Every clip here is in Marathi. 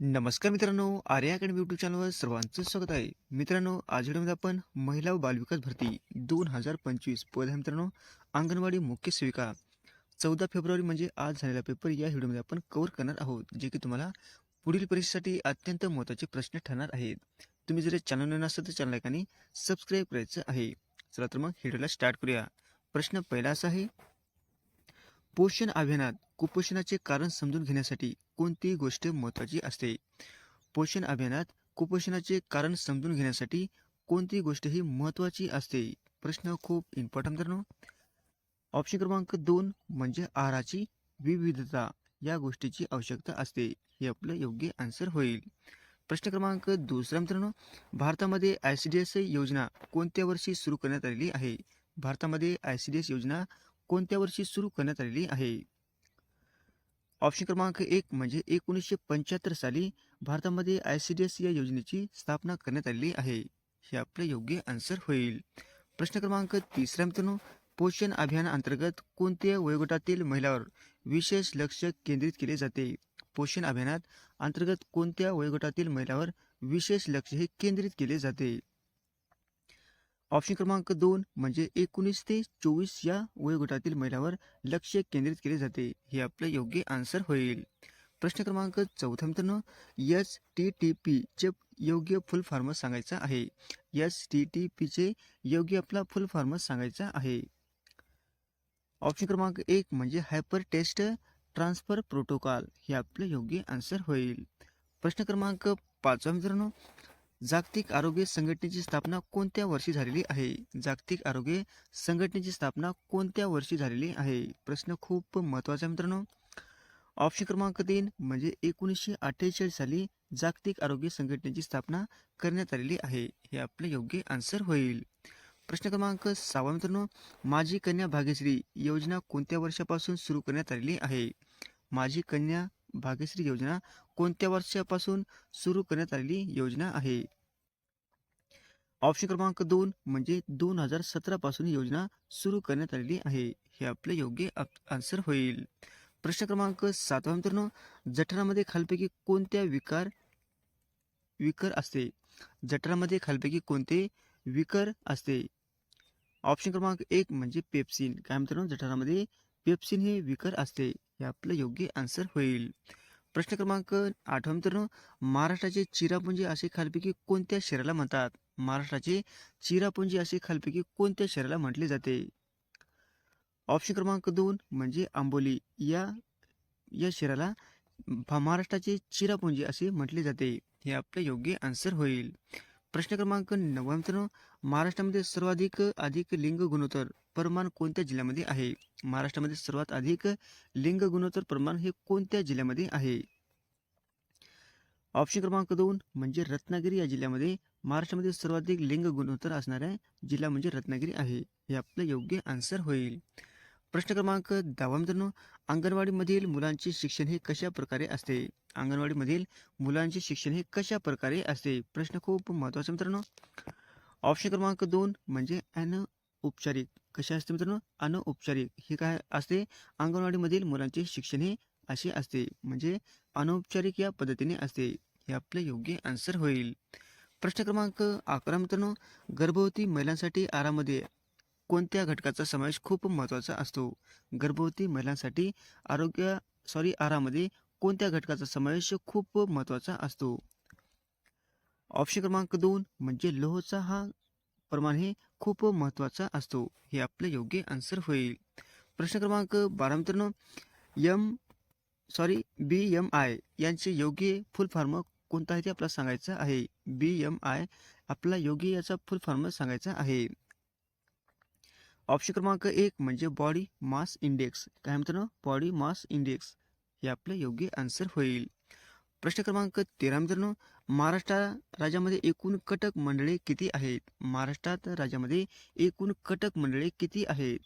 नमस्कार मित्रांनो आर्या अकॅडमी यूट्यूब चॅनलवर सर्वांचं स्वागत आहे. मित्रांनो आज व्हिडिओमध्ये आपण महिला व बालविकास भरती दोन हजार पंचवीस पद आहे मित्रांनो अंगणवाडी मुख्य सेविका. चौदा फेब्रुवारी म्हणजे आज झालेला पेपर या व्हिडिओमध्ये आपण कव्हर करणार आहोत जे की तुम्हाला पुढील परीक्षेसाठी अत्यंत महत्त्वाचे प्रश्न ठरणार आहेत. तुम्ही जर चॅनल नवीन असाल तर चॅनल एकाने सबस्क्राईब करायचं आहे. चला तर मग व्हिडिओला स्टार्ट करूया. प्रश्न पहिला असा आहे पोषण अभियानात कुपोषणाचे कारण समजून घेण्यासाठी कोणती गोष्ट महत्त्वाची असते. पोषण अभियानात कुपोषणाचे कारण समजून घेण्यासाठी कोणती गोष्ट ही महत्त्वाची असते. प्रश्न खूप इम्पॉर्टंट करणं ऑप्शन क्रमांक दोन म्हणजे आहाराची विविधता. या गोष्टीची आवश्यकता असते. हे आपलं योग्य आन्सर होईल. प्रश्न क्रमांक दुसरा मित्रांनो भारतामध्ये आय सी डी एस योजना कोणत्या वर्षी सुरू करण्यात आलेली आहे? भारतामध्ये आय सी डी एस योजना कोणत्या वर्षी सुरू करण्यात आलेली आहे? ऑप्शन क्रमांक एक म्हणजे एकोणीसशे पंच्याहत्तर साली भारतामध्ये आय सी डी एस या योजनेची स्थापना करण्यात आलेली आहे. हे आपलं योग्य आन्सर होईल. प्रश्न क्रमांक तिसरा मित्रांनो पोषण अभियाना अंतर्गत कोणत्या वयोगटातील महिलांवर विशेष लक्ष केंद्रित केले जाते? पोषण अभियानात अंतर्गत कोणत्या वयोगटातील महिलांवर विशेष लक्ष हे केंद्रित केले जाते? ऑप्शन क्रमांक दोन म्हणजे एकोणीस ते चोवीस या वयोगटातील महिलांवर लक्ष केंद्रित केले जाते. हे आपलं योग्य आन्सर होईल. प्रश्न क्रमांक चौथा मित्रांनो एस टी टी पीचे योग्य फुल फॉर्म सांगायचा आहे. एस टी टी पीचे योग्य आपला फुल फॉर्म सांगायचा आहे. ऑप्शन क्रमांक एक म्हणजे हायपर टेस्ट ट्रान्सफर प्रोटोकॉल हे आपलं योग्य आन्सर होईल. प्रश्न क्रमांक पाचवा मित्रांनो जागतिक आरोग्य संघटनेची स्थापना कोणत्या वर्षी झालेली आहे? जागतिक आरोग्य संघटनेची स्थापना कोणत्या वर्षी झालेली आहे? प्रश्न खूप महत्त्वाचा मित्रांनो. ऑप्शन क्रमांक तीन म्हणजे एकोणीसशे अठ्ठेचाळीस साली जागतिक आरोग्य संघटनेची स्थापना करण्यात आलेली आहे. हे आपलं योग्य आन्सर होईल. प्रश्न क्रमांक सहावा मित्रांनो माझी कन्या भाग्यश्री योजना कोणत्या वर्षापासून सुरू करण्यात आलेली आहे? माझी कन्या भाग्यश्री योजना कोणत्या वर्षापासून सुरू करण्यात आलेली योजना आहे? ऑप्शन क्रमांक दोन म्हणजे दोन हजार सतरा पासून योजना सुरू करण्यात आलेली आहे. हे आपले योग्य आन्सर होईल. प्रश्न क्रमांक सातवा मित्रांनो. जठरामध्ये खालपैकी कोणत्या विकार विकर असते? जठरामध्ये खालपैकी कोणते विकर असते? ऑप्शन क्रमांक एक म्हणजे पेप्सिन काय मित्रांनो? जठरामध्ये पेप्सिन हे विकर असते हे आपलं योग्य आन्सर होईल. प्रश्न क्रमांक आठवा मित्रांनो महाराष्ट्राचे चिरापुंजी असे खालपैकी कोणत्या शहराला म्हणतात? महाराष्ट्राचे चिरापुंजी असे खालपैकी कोणत्या शहराला म्हटले जाते? ऑप्शन क्रमांक दोन म्हणजे आंबोली. या या शहराला महाराष्ट्राचे चिरापुंजी असे म्हटले जाते. हे आपलं योग्य आन्सर होईल. प्रश्न क्रमांक नववा मित्रांनो महाराष्ट्रामध्ये सर्वाधिक अधिक लिंग गुणोत्तर प्रमाण कोणत्या जिल्ह्यामध्ये आहे? महाराष्ट्रामध्ये सर्वात अधिक लिंग गुणोत्तर प्रमाण हे कोणत्या जिल्ह्यामध्ये आहे? ऑप्शन क्रमांक दोन म्हणजे रत्नागिरी या जिल्ह्यामध्ये महाराष्ट्रामध्ये सर्वाधिक लिंग गुणोत्तर असणारा जिल्हा म्हणजे रत्नागिरी आहे. हे आपलं योग्य आन्सर होईल. प्रश्न क्रमांक दहावा मित्रांनो अंगणवाडीमधील मुलांचे शिक्षण हे कशा प्रकारे असते? अंगणवाडीमधील मुलांचे शिक्षण हे कशा प्रकारे असते? प्रश्न खूप महत्त्वाचा मित्रांनो. ऑप्शन क्रमांक दोन म्हणजे अनौपचारिक. कसे असते मित्रांनो? अनौपचारिक. हे काय असते? अंगणवाडीमधील मुलांचे शिक्षण हे असे असते म्हणजे अनौपचारिक या पद्धतीने असते. हे आपले योग्य आन्सर होईल. प्रश्न क्रमांक अकरा मित्रांनो गर्भवती महिलांसाठी आरामध्ये कोणत्या घटकाचा समावेश खूप महत्त्वाचा असतो? गर्भवती महिलांसाठी आरोग्य सॉरी आहारामध्ये कोणत्या घटकाचा समावेश खूप महत्त्वाचा असतो? ऑप्शन क्रमांक दोन म्हणजे लोहचा हा प्रमाण हे खूप महत्त्वाचा असतो. हे आपलं योग्य आन्सर होईल. प्रश्न क्रमांक बारा मित्रांनो यम सॉरी बी एम आय यांचे योग्य फुल फॉर्म कोणता आहे ते आपल्याला सांगायचं आहे. बी एम आय आपला योग्य याचा फुल फॉर्म सांगायचा आहे. ऑप्शन क्रमांक एक म्हणजे बॉडी मास इंडेक्स काय मित्रांनो बॉडी मास इंडेक्स हे आपलं योग्य आन्सर होईल. प्रश्न क्रमांक तेरा मित्रांनो. महाराष्ट्र राज्यामध्ये एकूण कटक मंडळे किती आहेत? महाराष्ट्रात राज्यामध्ये एकूण कटक मंडळे किती आहेत?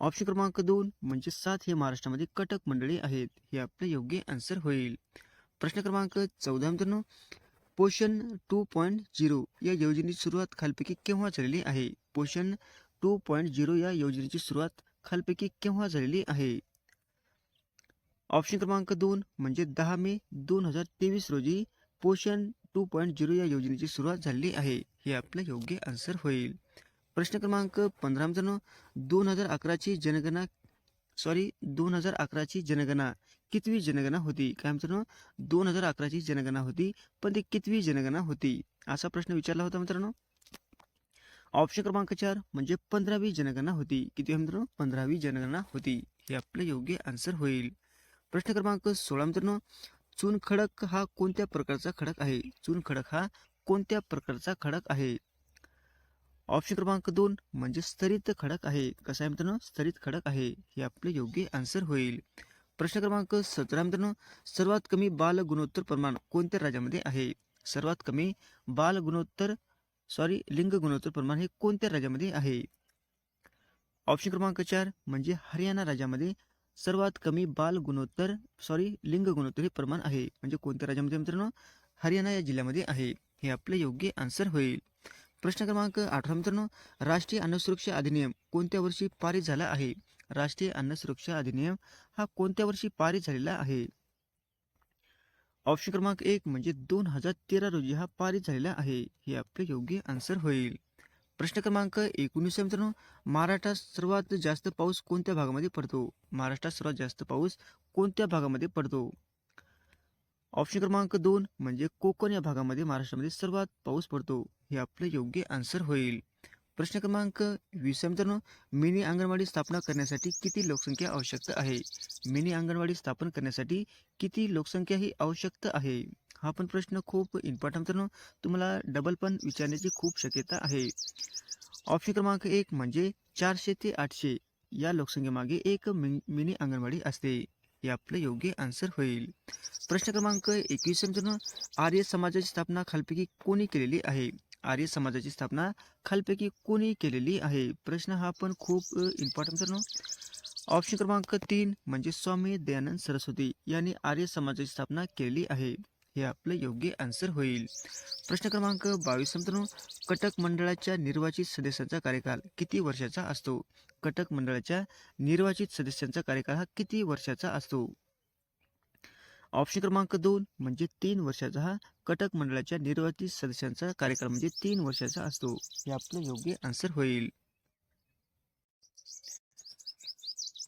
ऑप्शन क्रमांक दोन म्हणजे सात हे महाराष्ट्रामध्ये कटक मंडळी आहेत. हे आपले योग्य आन्सर होईल. प्रश्न क्रमांक चौदा मित्रांनो. पोषण टू पॉईंट झिरो या योजनेची सुरुवात खालपैकी केव्हा झालेली आहे? पोषण टू पॉईंट झिरो या योजनेची सुरुवात खालपैकी केव्हा झालेली आहे? ऑप्शन क्रमांक दोन म्हणजे दहा मे दोन हजार तेवीस रोजी पोषण टू पॉईंट झिरो या योजनेची सुरुवात झालेली आहे. हे आपलं योग्य आन्सर होईल. प्रश्न क्रमांक पंधरा मित्रांनो दोन हजार अकराची जनगणना सॉरी दोन हजार अकराची जनगणना कितवी जनगणना होती? काय मित्रांनो दोन हजार अकराची जनगणना होती पण ती कितवी जनगणना होती? असा प्रश्न विचारला होता मित्रांनो. ऑप्शन क्रमांक चार म्हणजे पंधरावी जनगणना होती. किती मित्रांनो? पंधरावी जनगणना होती. हे आपलं योग्य आन्सर होईल. प्रश्न क्रमांक सोळा मित्रांनो. चून खडक हा कोणत्या प्रकारचा खडक आहे? चून खडक हा कोणत्या प्रकारचा खडक आहे? ऑप्शन क्रमांक दोन म्हणजे स्तरित खडक आहे. कसा आहे मित्रांनो? स्तरित खडक आहे. हे आपले योग्य आन्सर होईल. प्रश्न क्रमांक सतरा मित्रांनो. सर्वात कमी बाल गुणोत्तर प्रमाण कोणत्या राज्यामध्ये आहे? सर्वात कमी बाल गुणोत्तर सॉरी लिंग गुणोत्तर प्रमाण हे कोणत्या राज्यामध्ये आहे? ऑप्शन क्रमांक चार म्हणजे हरियाणा राज्यामध्ये सर्वात कमी बाल गुणोत्तर सॉरी लिंग गुणोत्तर हे प्रमाण आहे. म्हणजे कोणत्या राज्यामध्ये मित्रांनो? हरियाणा या जिल्ह्यामध्ये आहे. हे आपले योग्य आन्सर होईल. प्रश्न क्रमांक अठरा मित्रांनो. राष्ट्रीय अन्न सुरक्षा अधिनियम कोणत्या वर्षी पारित झाला आहे? राष्ट्रीय अन्न सुरक्षा अधिनियम हा कोणत्या वर्षी पारित झालेला आहे? ऑप्शन क्रमांक एक म्हणजे दोन हजार तेरा रोजी हा पारित झालेला आहे. हे आपले योग्य आन्सर होईल. प्रश्न क्रमांक एकोणीस मित्रांनो. महाराष्ट्रात सर्वात जास्त पाऊस कोणत्या भागामध्ये पडतो? महाराष्ट्रात सर्वात जास्त पाऊस कोणत्या भागामध्ये पडतो? ऑप्शन क्रमांक दोन म्हणजे कोकण या भागामध्ये महाराष्ट्रामध्ये सर्वात पाऊस पडतो. हे आपलं योग्य आन्सर होईल. प्रश्न क्रमांक वीस मित्रांनो मिनी अंगणवाडी स्थापना करण्यासाठी किती लोकसंख्या आवश्यकता आहे? मिनी अंगणवाडी स्थापन करण्यासाठी किती लोकसंख्या ही आवश्यकता आहे? हा पण प्रश्न खूप इम्पॉर्टंट मित्रांनो तुम्हाला डबल पण विचारण्याची खूप शक्यता आहे. ऑप्शन क्रमांक एक म्हणजे चारशे ते आठशे. या लोकसंख्येमागे एक मिन- मिनी अंगणवाडी असते. हे आपलं योग्य आन्सर होईल. प्रश्न क्रमांक एकवीस मित्रांनो आर्य समाजाची स्थापना खालपैकी कोणी केलेली आहे? आर्य समाजाची स्थापना खालपैकी कोणी केलेली आहे? प्रश्न हा पण खूप इम्पॉर्टंट मित्रांनो ऑप्शन क्रमांक तीन म्हणजे स्वामी दयानंद सरस्वती यांनी आर्य समाजाची स्थापना केलेली आहे. हे आपलं योग्य आन्सर होईल. प्रश्न क्रमांक बावीस मित्रांनो कटक मंडळाच्या निर्वाचित सदस्यांचा कार्यकाल किती वर्षाचा असतो? कटक मंडळाच्या निर्वाचित सदस्यांचा कार्यकाल हा किती वर्षाचा असतो? ऑप्शन क्रमांक दोन म्हणजे तीन वर्षाचा हा कटक मंडळाच्या निर्वाचित सदस्यांचा कार्यकाळ म्हणजे तीन वर्षाचा असतो. हे आपलं योग्य आन्सर होईल.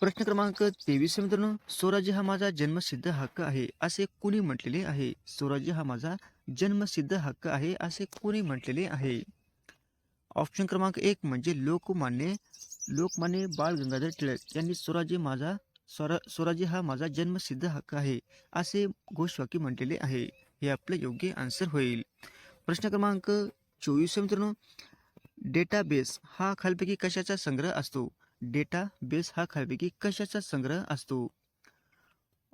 प्रश्न क्रमांक तेवीस मित्रांनो. स्वराज्य हा माझा जन्मसिद्ध हक्क आहे असे कुणी म्हटलेले आहे? स्वराज्य हा माझा जन्मसिद्ध हक्क आहे असे कुणी म्हटलेले आहे? ऑप्शन क्रमांक एक म्हणजे लोकमान्य लोकमान्य बाळ गंगाधर टिळक यांनी स्वराज्य माझा स्वर स्वराज्य हा माझा जन्मसिद्ध हक्क आहे असे घोषवाक्य म्हटलेले आहे. हे आपलं योग्य आन्सर होईल. प्रश्न क्रमांक चोवीस मित्रांनो. डेटाबेस हा खालपैकी कशाचा संग्रह असतो? डेटाबेस हा खालपैकी कशाचा संग्रह असतो?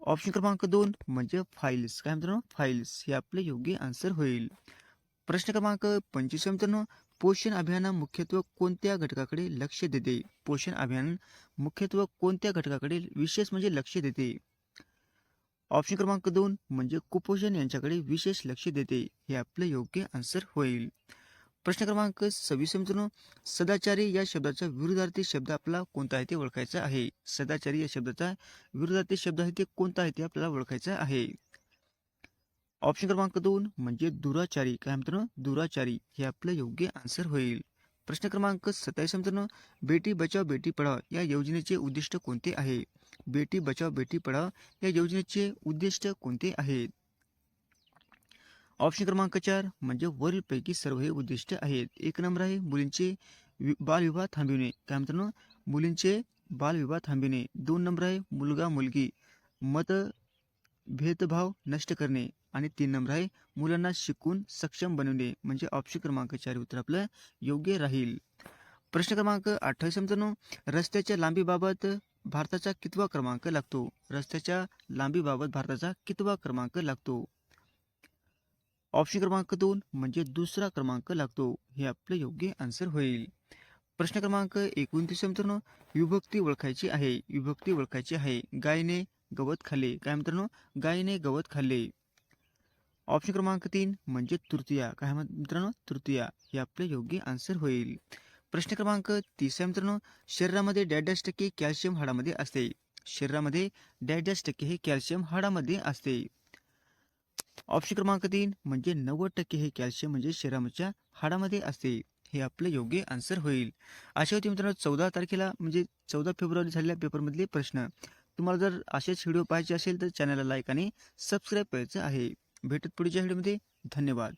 ऑप्शन क्रमांक दोन म्हणजे फाईल्स काय मित्रांनो? फाईल्स हे आपलं योग्य आन्सर होईल. प्रश्न क्रमांक पंचवीस मित्रांनो. पोषण अभियान मुख्यत्व कोणत्या घटकाकडे लक्ष देते? पोषण अभियान मुख्यत्व कोणत्या घटकाकडे विशेष म्हणजे लक्ष देते? ऑप्शन क्रमांक दोन म्हणजे कुपोषण यांच्याकडे विशेष लक्ष देते. हे आपलं योग्य आन्सर होईल. प्रश्न क्रमांक सव्वीस मित्रांनो. सदाचारी या शब्दाचा विरुद्धार्थी शब्द आपला कोणता आहे ते ओळखायचा आहे. सदाचारी या शब्दाचा विरुद्धार्थी शब्द आहे ते कोणता आहे ते आपल्याला ओळखायचा आहे. ऑप्शन क्रमांक दोन म्हणजे दुराचारी. काय मित्रांनो दुराचारी हे आपलं योग्य आन्सर होईल. प्रश्न क्रमांक सत्तावीस मित्रांनो. बेटी बचाव बेटी पढाव या योजनेचे उद्दिष्ट कोणते आहे? बेटी बचाव बेटी पढाव या योजनेचे उद्दिष्ट कोणते आहेत? ऑप्शन क्रमांक चार म्हणजे वरीलपैकी सर्व हे उद्दिष्ट आहेत. एक नंबर आहे मुलींचे बालविवाह थांबविणे. काय मित्रांनो मुलींचे बालविवाह थांबविणे. दोन नंबर आहे मुलगा मुलगी. मत भेदभाव नष्ट करणे. आणि तीन नंबर आहे मुलांना शिकून सक्षम बनवणे म्हणजे ऑप्शन क्रमांक चार उत्तर आपलं योग्य राहील. प्रश्न क्रमांक अठ्ठावीस मित्रांनो. रस्त्याच्या लांबीबाबत भारताचा कितवा क्रमांक लागतो? रस्त्याच्या लांबीबाबत भारताचा कितवा क्रमांक लागतो? ऑप्शन क्रमांक दोन म्हणजे दुसरा क्रमांक लागतो. हे आपलं योग्य आन्सर होईल. प्रश्न क्रमांक एकोणतीस मित्रांनो. विभक्ती ओळखायची आहे. विभक्ती ओळखायची आहे. गायने गवत खाल्ले. काय मित्रांनो? गायने गवत खाल्ले. ऑप्शन क्रमांक तीन म्हणजे तृतीया. काय मित्रांनो? तृतीया. हे आपले योग्य आन्सर होईल. प्रश्न क्रमांक तीस आहे मित्रांनो. शरीरामध्ये डॅडॅश टक्के कॅल्शियम हाडामध्ये असते. शरीरामध्ये डॅश टक्के हे कॅल्शियम हाडामध्ये असते. ऑप्शन क्रमांक तीन म्हणजे नव्वद टक्के हे कॅल्शियम म्हणजे शरीराच्या हाडामध्ये असते. हे आपलं योग्य आन्सर होईल. अशा होती मित्रांनो चौदा तारखेला म्हणजे चौदा फेब्रुवारी झालेल्या पेपरमधले प्रश्न. तुम्हाला जर असेच व्हिडिओ पाहायचे असेल तर चॅनलला लाईक आणि सबस्क्राईब करायचं आहे. भेटत पुढच्या व्हिडिओमध्ये. धन्यवाद.